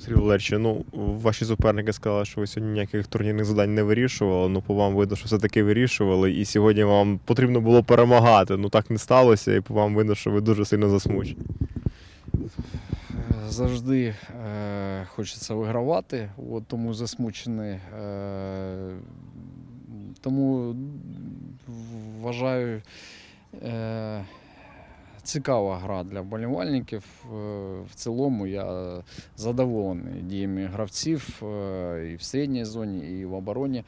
Сергій Валерійович, ну ваші суперники сказали, що ви сьогодні ніяких турнірних завдань не вирішували. Ну по вам видно, що все-таки вирішували, і сьогодні вам потрібно було перемагати. Ну так не сталося, і по вам видно, що ви дуже сильно засмучені. Завжди е, хочеться вигравати, от, тому засмучений. Е, тому вважаю е, цікава гра для вболівальників. Е, в цілому я задоволений діями гравців е, і в середній зоні, і в обороні.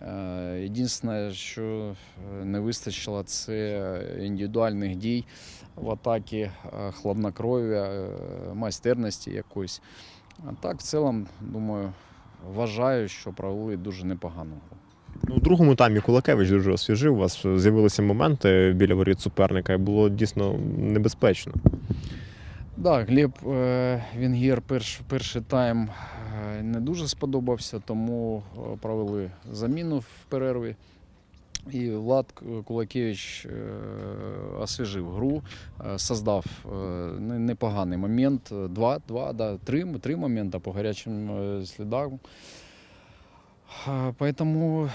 Е, Єдине, що не вистачило, це індивідуальних дій в атакі, е, хладнокров'я, майстерності якоїсь. А так, в цілому, думаю, вважаю, що провели дуже непогану гру. Ну, у другому таймі Кулакевич дуже освіжив. У вас з'явилися моменти біля воріт суперника, і було дійсно небезпечно. Да, Глеб е, Венгер перш, перший тайм е, не дуже сподобався, тому е, провели заміну в перерві. І Влад Кулакевич освіжив гру, создав непоганий момент. Два, два да, три, три моменти по гарячим слідам. Поэтому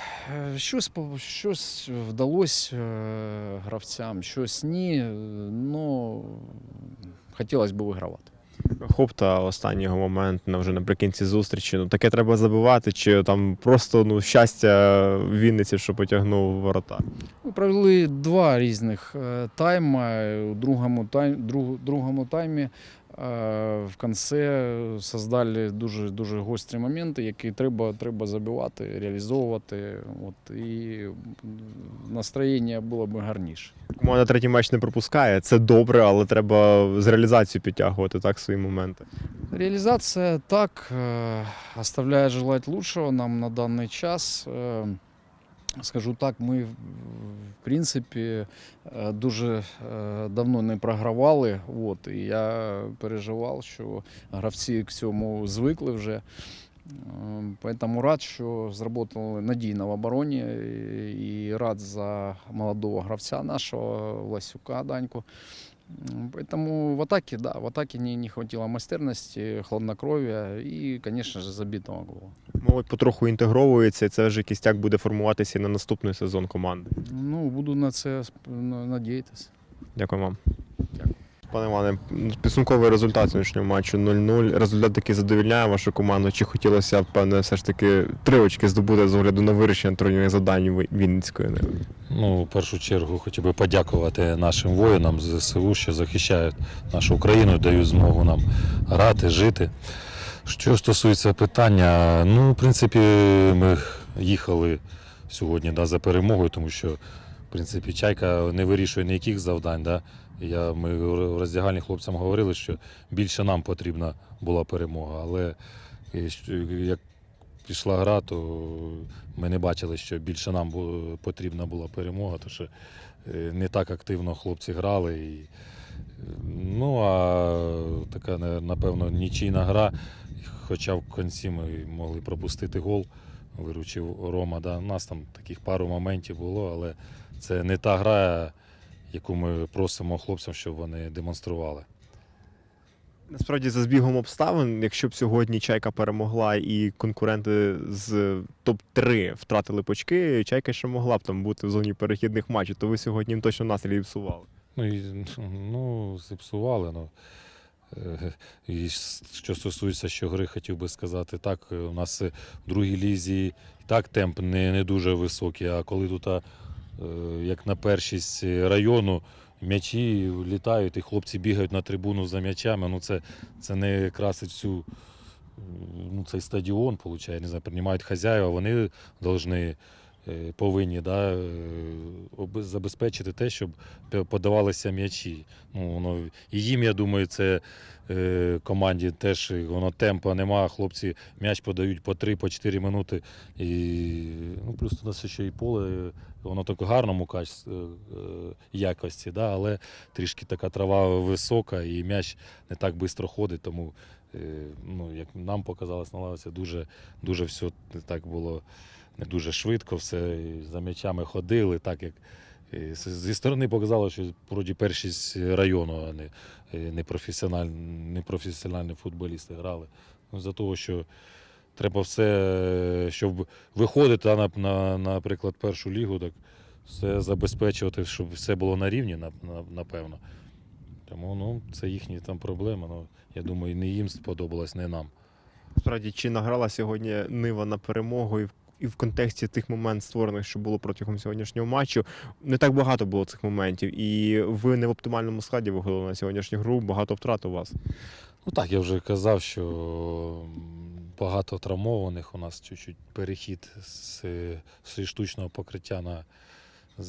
щось, по- щось вдалося е, гравцям, щось ні. е, Ну, хотілося б вигравати. Хопта останній його момент вже наприкінці зустрічі. Ну таке треба забивати, чи там просто ну щастя Вінниці, що потягнув ворота. Ми провели два різних е, тайма. У другому, тайм, друг, другому таймі в кінці создали дуже, дуже гострі моменти, які треба, треба забивати, реалізовувати. От, і настроєння було б гарніше. Команда третій матч не пропускає. Це добре, але треба з реалізацією підтягувати так свої моменти. Реализация так э, оставляет желать лучшего нам на данный час. Скажу так, ми в принципі е, дуже е, давно не програвали. От, і я переживав, що гравці к цьому звикли вже. Е, Поэтому рад, що зработали надійно в обороні і рад за молодого гравця нашого Власюка Даньку. Поэтому в атаке, да, в атаке не, не хватило мастерности, хладнокров'я і, звісно ж, забитого гола. Молодь потроху інтегровується, і це вже кістяк буде формуватися і на наступний сезон команди. Ну, буду на це надіятися. Дякую вам. Пане Іване, підсумковий результат сьогоднішнього матчу 0-0. Результат такий задовільняє вашу команду. Чи хотілося б, певне, все ж таки три очки здобути з огляду на вирішення турнірних завдань Вінницької? Ну, в першу чергу хотів би подякувати нашим воїнам з ЗСУ, що захищають нашу Україну, дають змогу нам грати, жити. Що стосується питання, ну, в принципі, ми їхали сьогодні да, за перемогою, тому що, в принципі, чайка не вирішує ніяких завдань. Да. Я, ми в роздягальні хлопцям говорили, що більше нам потрібна була перемога. Але е, як пішла гра, то ми не бачили, що більше нам потрібна була перемога, тому що е, не так активно хлопці грали. І, ну, а така, напевно, нічийна гра. Хоча в кінці ми могли пропустити гол, виручив Рома. Да. У нас там таких пару моментів було, але це не та гра, яку ми просимо хлопцям, щоб вони демонстрували. Насправді, за збігом обставин, якщо б сьогодні Чайка перемогла і конкуренти з топ-3 втратили почки, Чайка ще могла б там бути в зоні перехідних матчів, то ви сьогодні їм точно настрій псували. Ну, і, ну зіпсували. Ну. Е, І що стосується що гри, хотів би сказати, так, е, у нас е, в другій лізі так темп не, не дуже високий, а коли тут, як на першість району, м'ячі літають, і хлопці бігають на трибуну за м'ячами, ну це, це не красить всю ну, цей стадіон, виходить, не знаю, приймають хазяїва, вони повинні, повинні да, е, забезпечити те, щоб подавалися м'ячі. Ну, воно, і їм, я думаю, це е, команді теж е, воно темпа нема. Хлопці м'яч подають по 3-4 минути. І, ну, плюс у нас ще і поле, е, воно так гарному е, е, якості, да, але трішки така трава висока і м'яч не так швидко ходить, тому е, ну, як нам показалось на лавці, дуже, дуже все так було не дуже швидко, все за м'ячами ходили, так як зі сторони показало, що вроді першість району, а не, е, не, професіональні, футболісти грали. за того, що треба все, е, щоб виходити на, на, наприклад, першу лігу, так все забезпечувати, щоб все було на рівні, на, на, напевно. Тому ну, це їхні там проблеми. Ну, я думаю, не їм сподобалось, не нам. Справді, чи награла сьогодні Нива на перемогу і в, і в контексті тих моментів створених, що було протягом сьогоднішнього матчу, не так багато було цих моментів. І ви не в оптимальному складі виходили на сьогоднішню гру, багато втрат у вас. Ну так, я вже казав, що багато травмованих. У нас чуть-чуть перехід з, з штучного покриття на,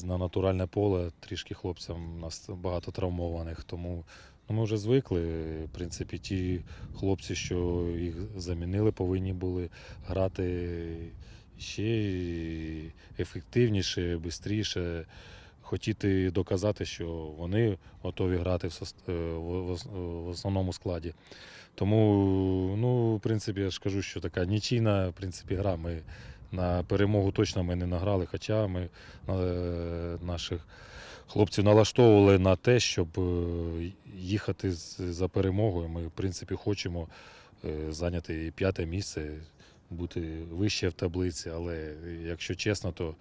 на натуральне поле. Трішки хлопцям у нас багато травмованих. Тому ну, ми вже звикли. В принципі, ті хлопці, що їх замінили, повинні були грати ще ефективніше, швидше. Хотіти доказати, що вони готові грати е, ос- в основному складі. Тому, ну, в принципі, я ж кажу, що така нічийна в принципі, гра. Ми на перемогу точно ми не награли, хоча ми е, наших хлопців налаштовували на те, щоб е, їхати за перемогою. Ми, в принципі, хочемо е, зайняти п'яте місце, бути вище в таблиці, але якщо чесно, то.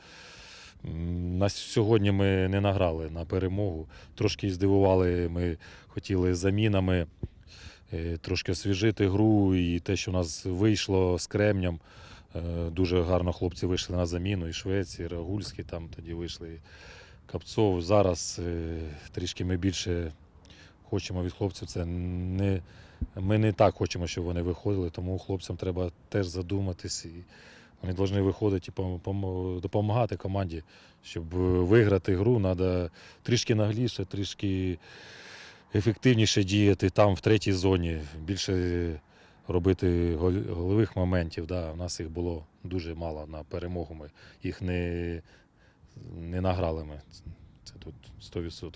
На сьогодні ми не награли на перемогу. Трошки здивували, ми хотіли замінами трошки освіжити гру і те, що у нас вийшло з Кремнем. Е, Дуже гарно хлопці вийшли на заміну. І Швеції, і Рагульський там тоді вийшли. і Капцов. Зараз е, трішки ми більше хочемо від хлопців. Це не, ми не так хочемо, щоб вони виходили, тому хлопцям треба теж задуматись. І вони повинні виходити і пом- пом- допомагати команді, щоб е, виграти гру. Треба трішки нагліше, трішки ефективніше діяти там, в третій зоні, більше робити голових моментів. Да. У нас їх було дуже мало на перемогу. Ми їх не, не награли ми. Це тут 100%.